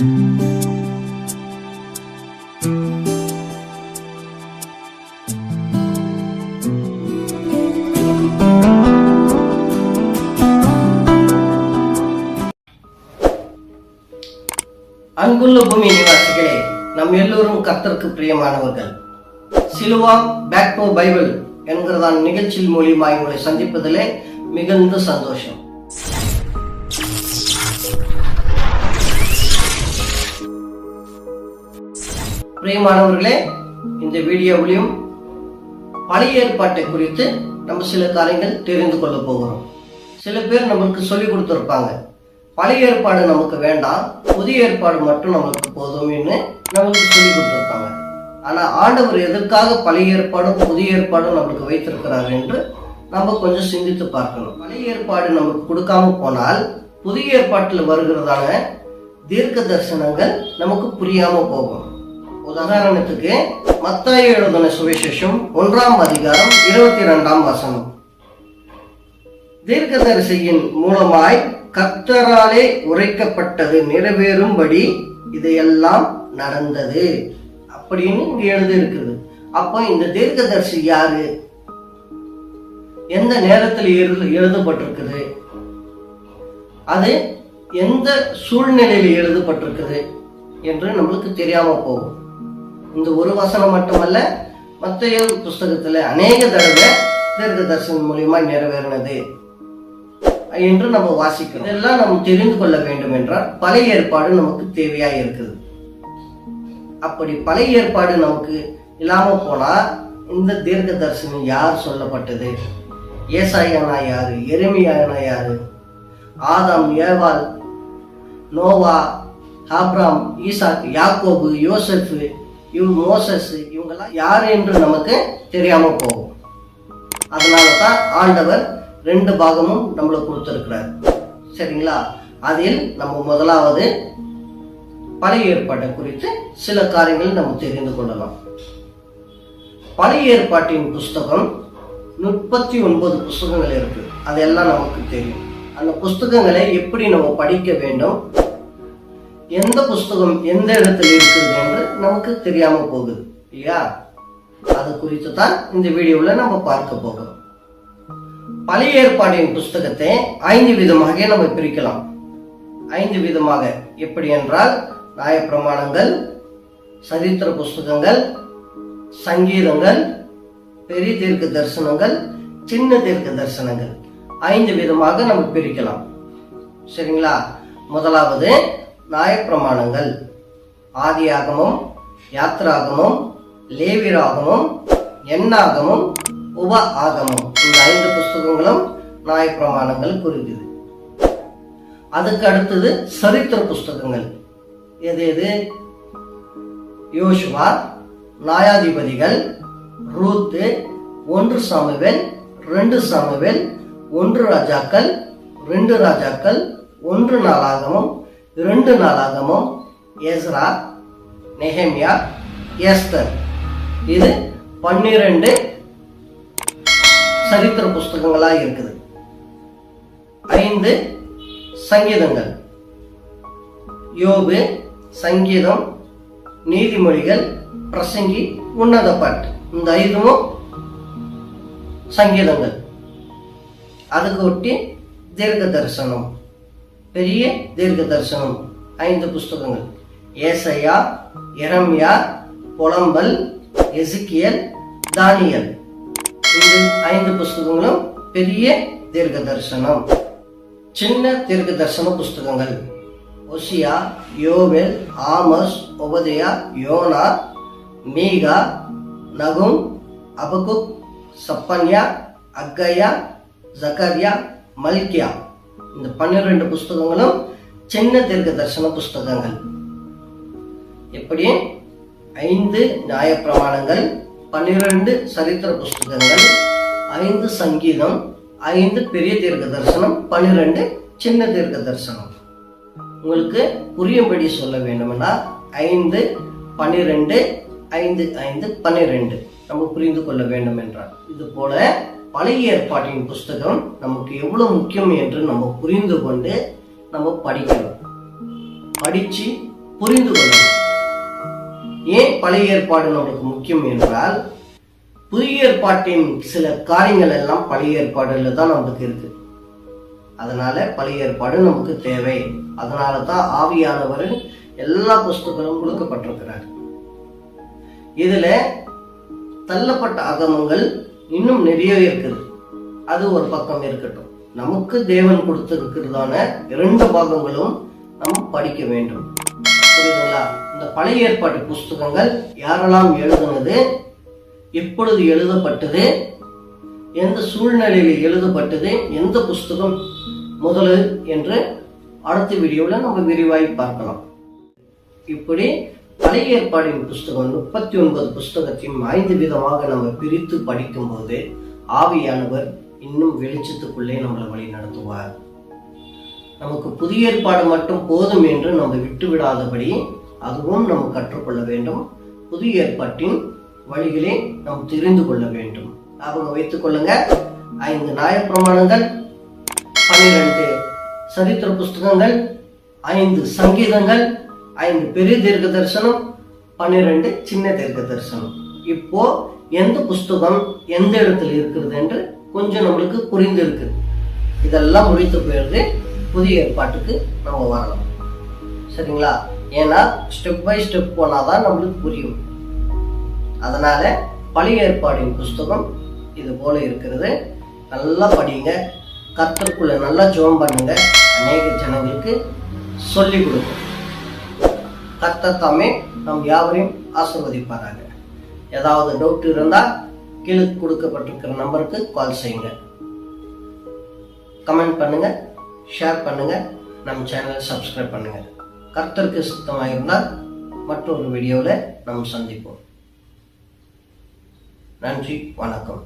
அன்புள்ள பூமி நிவாசிகளே நம் எல்லோரும் கர்த்தருக்கு பிரியமானவர்கள். சிலுவா பேக் டு பைபிள் என்கிறதான் நிகழ்ச்சியில் மூலியமாக உங்களை சந்திப்பதிலே மிகுந்த சந்தோஷம். பிரியமானவர்களே இந்த வீடியோவிலையும் பழைய ஏற்பாட்டை குறித்து நம்ம சில காரியங்கள் தெரிந்து கொள்ள போகிறோம். சில பேர் நம்மளுக்கு சொல்லி கொடுத்துருப்பாங்க. பழைய ஏற்பாடு நமக்கு வேண்டாம் புதிய ஏற்பாடு மட்டும் நமக்கு போதும்னு நமக்கு சொல்லி கொடுத்துருப்பாங்க. ஆனா ஆண்டவர் எதற்காக பழைய ஏற்பாடும் புதிய ஏற்பாடும் நம்மளுக்கு வைத்திருக்கிறார் என்று நம்ம கொஞ்சம் சிந்தித்து பார்க்கணும். பழைய ஏற்பாடு நமக்கு கொடுக்காம போனால் புதிய ஏற்பாட்டில் வருகிறதான தீர்க்க தரிசனங்கள் நமக்கு புரியாம போகும். உதாரணத்துக்கு மத்தாய எழுதின சுவிசேஷம் ஒன்றாம் அதிகாரம் இருபத்தி இரண்டாம் வசனம். தீர்க்கதரிசியின் மூலமாய் கர்த்தராலே உரைக்கப்பட்டது நிறைவேறும்படி இதையெல்லாம் நடந்தது. அப்படின்னு இங்க எழுதியிருக்குது. அப்போ இந்த தீர்க்கதரிசி யாரு? எந்த நேரத்தில் எழுதப்பட்டிருக்குது? அது எந்த சூழ்நிலையில் எழுதப்பட்டிருக்குது? என்று நம்மளுக்கு தெரியாம போகும். இந்த ஒரு வசனம் மட்டுமல்ல மத்திய புஸ்தகத்துல அநேக தடவை தீர்க்க தரிசனம் மூலியமா நிறைவேறினது என்று நம்ம வாசிக்கிறோம். இதெல்லாம் நம்ம தெரிந்து கொள்ள வேண்டும் என்றால் பழைய ஏற்பாடு நமக்கு தேவையா இருக்குது. அப்படி பழைய ஏற்பாடு நமக்கு இல்லாம போனா இந்த தீர்க்க தரிசனம் யார் சொல்லப்பட்டது? ஏசாயனா யாரு? எருமையானா யாரு? ஆதாம் ஏவால் நோவா ஆப்ராம் ஈசாக் யாக்கோபு யோசஃபு இவங்க மோசஸ் இவங்கெல்லாம் யார் என்று நமக்கு தெரியாம போகும். அதனால தான் ஆண்டவர் ரெண்டு பாகமும் நம்மளுக்கு கொடுத்துருக்கிறார். சரிங்களா? அதில் நம்ம முதலாவது பழைய ஏற்பாட்டை குறித்து சில காரியங்கள் நம்ம தெரிந்து கொள்ளலாம். பழைய ஏற்பாட்டின் புஸ்தகம் முப்பத்தி ஒன்பது புஸ்தகங்கள் இருக்கு. அதெல்லாம் நமக்கு தெரியும். அந்த புஸ்தகங்களை எப்படி நம்ம படிக்க வேண்டும்? எந்த புஸ்தகம் எந்த இடத்துல இருக்குது என்று நமக்கு தெரியாம போகுது. இல்லையா? அது குறித்து தான் இந்த வீடியோவில் நம்ம பார்க்க போகிறோம். பழைய ஏற்பாட்டின் புஸ்தகத்தை ஐந்து விதமாக நம்ம பிரிக்கலாம். ஐந்து விதமாக எப்படி என்றால் நியாயப்பிரமாணங்கள் சரித்திர புஸ்தகங்கள் சங்கீதங்கள் பெரிய தீர்க்க தரிசனங்கள் சின்ன தீர்க்க தரிசனங்கள். ஐந்து விதமாக நம்ம பிரிக்கலாம். சரிங்களா? முதலாவது நியாயப்பிரமாணங்கள் ஆதியாகமும் யாத்ராகமும் லேவிராகமும் எண்ணாகமும் உப ஆகமம். இந்த ஐந்து புஸ்தகங்களும் நியாயப்பிரமாணங்கள் குறிக்குது அதுக்கு அடுத்தது சரித்திர புஸ்தகங்கள். எது எது? யோசுவா நியாயாதிபதிகள் ரூத்து ஒன்று சாமுவேல் ரெண்டு சாமுவேல் ஒன்று ராஜாக்கள் ரெண்டு ராஜாக்கள் ஒன்று நாளாகமும் இரண்டு நாளாகமும் எஸ்ரா நெஹெமியா எஸ்தர் இது பன்னிரண்டு சரித்திர புஸ்தகங்களா இருக்குது. ஐந்து சங்கீதங்கள். யோபு சங்கீதம் நீதிமொழிகள் பிரசங்கி உன்னத பாட்டு. இந்த ஐந்தும் சங்கீதங்கள். அதுக்கு ஒட்டி தீர்க்க தரிசனம். பெரிய தீர்க்க தரிசனம் ஐந்து புஸ்தகங்கள். ஏசையா எரம்யா புலம்பல் எசுக்கியல் தானியல். இந்த ஐந்து புஸ்தகங்களும் பெரிய தீர்க்க தரிசனம் சின்ன தீர்க்க தரிசன புஸ்தகங்கள். ஒசியா யோவெல் ஆமஸ் உபதயா யோனா மீகா நகும் அபகுக் சப்பன்யா அக்கையா ஜக்கரியா மல்கியா. இந்த பன்னிரெண்டு புஸ்தகங்களும் சின்ன தீர்க்க தரிசன புஸ்தகங்கள். எப்படி? ஐந்து நியாயப்பிரமாணங்கள் பன்னிரெண்டு சரித்திர புஸ்தகங்கள் ஐந்து சங்கீதம் ஐந்து பெரிய தீர்க்க தரிசனம் பன்னிரெண்டு சின்ன தீர்க்க தரிசனம் உங்களுக்கு புரியும்படி சொல்ல வேண்டும்னா ஐந்து பன்னிரெண்டு ஐந்து ஐந்து பன்னிரெண்டு. நம்ம புரிந்து கொள்ள வேண்டும் என்றார் இது போல பழைய ஏற்பாட்டின் புஸ்தகம் நமக்கு எவ்வளவு முக்கியம் என்று நம்ம புரிந்து கொண்டு நம்ம படிக்கணும். படிச்சு புரிந்து கொள்ளணும். ஏன் பழைய ஏற்பாடு நம்மளுக்கு முக்கியம் என்றால் புதிய ஏற்பாட்டின் சில காரியங்கள் எல்லாம் பழைய ஏற்பாடுல தான் நமக்கு இருக்கு. அதனால பழைய ஏற்பாடு நமக்கு தேவை. அதனால தான் ஆவியானவர் எல்லா புஸ்தகங்களும் கொடுக்கப்பட்டிருக்கிறார். இதுல தள்ளப்பட்ட அகமங்கள் இன்னும் நிறைய இருக்குது. அது ஒரு பக்கம் இருக்கட்டும். நமக்கு தேவன் கொடுத்திருக்கிறதான இரண்டு பாகங்களும் நாம் படிக்க வேண்டும். புரியுதுங்களா? இந்த பழைய ஏற்பாட்டு புஸ்தகங்கள் யாரெல்லாம் எழுதுனது எப்பொழுது எழுதப்பட்டது எந்த சூழ்நிலையில் எழுதப்பட்டது எந்த புஸ்தகம் முதலு என்று அடுத்த வீடியோவில் நம்ம விரிவாய் பார்க்கலாம். இப்படி பழைய ஏற்பாடின் புஸ்தகம் முப்பத்தி ஒன்பது புஸ்தகத்தையும் ஐந்து விதமாக நம்ம பிரித்து படிக்கும்போது ஆவியானவர் இன்னும் வெளிச்சத்துக்குள்ளே நம்மளை வழி நடத்துவார். நமக்கு புதிய ஏற்பாடு மட்டும் போதும் என்று நம்ம விட்டு விடாதபடி அதுவும் நாம் கற்றுக்கொள்ள வேண்டும். புதிய ஏற்பாட்டின் வழிகளை நாம் தெரிந்து கொள்ள வேண்டும். ஞாபகம் வைத்துக் கொள்ளுங்க. ஐந்து நியாயப்பிரமாணங்கள் பன்னிரண்டு சரித்திர புஸ்தகங்கள் ஐந்து சங்கீதங்கள் ஐந்து பெரிய தீர்க்க தரிசனம் பன்னிரெண்டு சின்ன தீர்க்க தரிசனம். இப்போ எந்த புஸ்தகம் எந்த இடத்துல இருக்கிறது என்று கொஞ்சம் நம்மளுக்கு புரிந்து இருக்கு இதெல்லாம் முடித்து போயிடுது புதிய ஏற்பாட்டுக்கு நம்ம வரலாம். சரிங்களா? ஏன்னா ஸ்டெப் பை ஸ்டெப் போனாதான் நம்மளுக்கு புரியும். அதனால பழைய ஏற்பாடின் புஸ்தகம் இது போல இருக்கிறது. நல்லா படிங்க. கத்திற்குள்ள நல்லா ஜோம் பண்ணுங்க. அநேக ஜனங்களுக்கு சொல்லிக் கொடுங்க. கர்த்தர் தாமே நம் யாவரையும் ஆசிர்வதிப்பாராங்க ஏதாவது டவுட் இருந்தால் கீழே கொடுக்கப்பட்டிருக்கிற நம்பருக்கு கால் செய்யுங்க. கமெண்ட் பண்ணுங்க ஷேர் பண்ணுங்க நம்ம சேனலை சப்ஸ்கிரைப் பண்ணுங்க. கர்த்தருக்கு சுத்தமாக இருந்தால் மற்றொரு வீடியோவில் நம்ம சந்திப்போம். நன்றி வணக்கம்.